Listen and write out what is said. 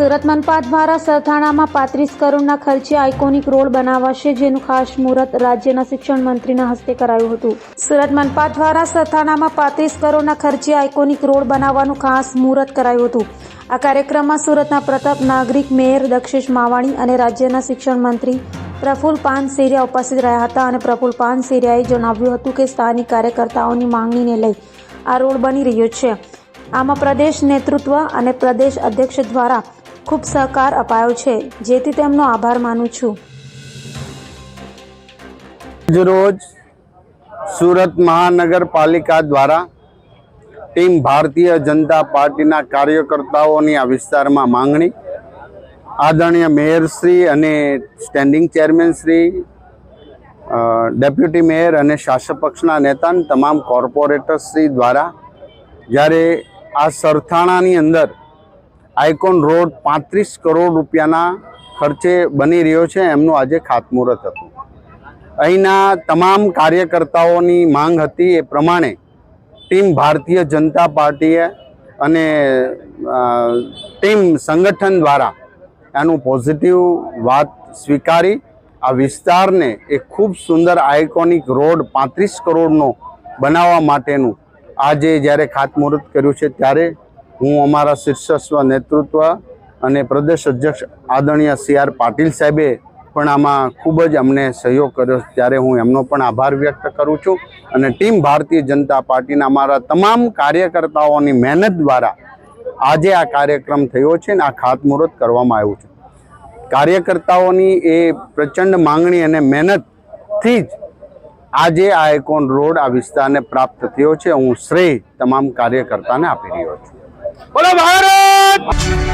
સુરત મનપા દ્વારા સરથાણામાં પાંત્રીસ કરોડના ખર્ચે આઇકોનિક રોડ બનાવાશે જેનું ખાસ મુહૂર્ત રાજ્યના શિક્ષણ મંત્રીના હસ્તે કરાયું હતું. સુરત મનપા દ્વારા સરથાણામાં પાંત્રીસ કરોડના ખર્ચે આઇકોનિક રોડ બનાવવાનું ખાસ મુહૂર્ત કરાયું હતું. આ કાર્યક્રમમાં સુરતના પ્રતાપ નાગરિક, મેયર દક્ષેશ માવાણી અને રાજ્યના શિક્ષણ મંત્રી પ્રફુલ પાન સેરિયા ઉપસ્થિત રહ્યા હતા અને પ્રફુલ પાન સેરિયાએ જણાવ્યું હતું કે સ્થાનિક કાર્યકર્તાઓની માંગણીને લઈ આ રોડ બની રહ્યો છે. આમાં પ્રદેશ નેતૃત્વ અને પ્રદેશ અધ્યક્ષ દ્વારા ખૂબ સહકાર અપાયો છે, જેથી તેમનો આભાર માનું છું. રોજ સુરત મહાનગરપાલિકા દ્વારા ટીમ ભારતીય જનતા પાર્ટીના કાર્યકર્તાઓની આ વિસ્તારમાં માંગણી, આદરણીય મેયરશ્રી અને સ્ટેન્ડિંગ ચેરમેનશ્રી ડેપ્યુટી મેયર અને શાસક પક્ષના નેતા તમામ કોર્પોરેટર્સશ્રી દ્વારા જ્યારે આ સરથાણાની અંદર આઇકોન રોડ પાંત્રીસ કરોડ રૂપિયાના ખર્ચે બની રહ્યો છે. એમનું આજે ખાતમુહૂર્ત હતું. અહીંના તમામ કાર્યકર્તાઓની માંગ હતી એ પ્રમાણે ટીમ ભારતીય જનતા પાર્ટીએ અને ટીમ સંગઠન દ્વારા એનું પોઝિટિવ વાત સ્વીકારી. આ વિસ્તારને એક ખૂબ સુંદર આઇકોનિક રોડ પાંત્રીસ કરોડનો બનાવવા માટેનું આજે જ્યારે ખાતમુહૂર્ત કર્યું છે ત્યારે હું અમારા શીર્ષસ્વ નેતૃત્વ અને પ્રદેશ અધ્યક્ષ આદરણીય સી આર પાટીલ સાહેબે પણ આમાં ખૂબ જ અમને સહયોગ કર્યો ત્યારે હું એમનો પણ આભાર વ્યક્ત કરું છું અને ટીમ ભારતીય જનતા પાર્ટીના અમારા તમામ કાર્યકર્તાઓની મહેનત દ્વારા આજે આ કાર્યક્રમ થયો છે અને આ ખાતમુહૂર્ત કરવામાં આવ્યું છે. કાર્યકર્તાઓની એ પ્રચંડ માંગણી અને મહેનતથી જ આજે આ એકોન રોડ આ વિસ્તારને પ્રાપ્ત થયો છે. હું શ્રેય તમામ કાર્યકર્તાને આપી રહ્યો છું. બોલો ભારત!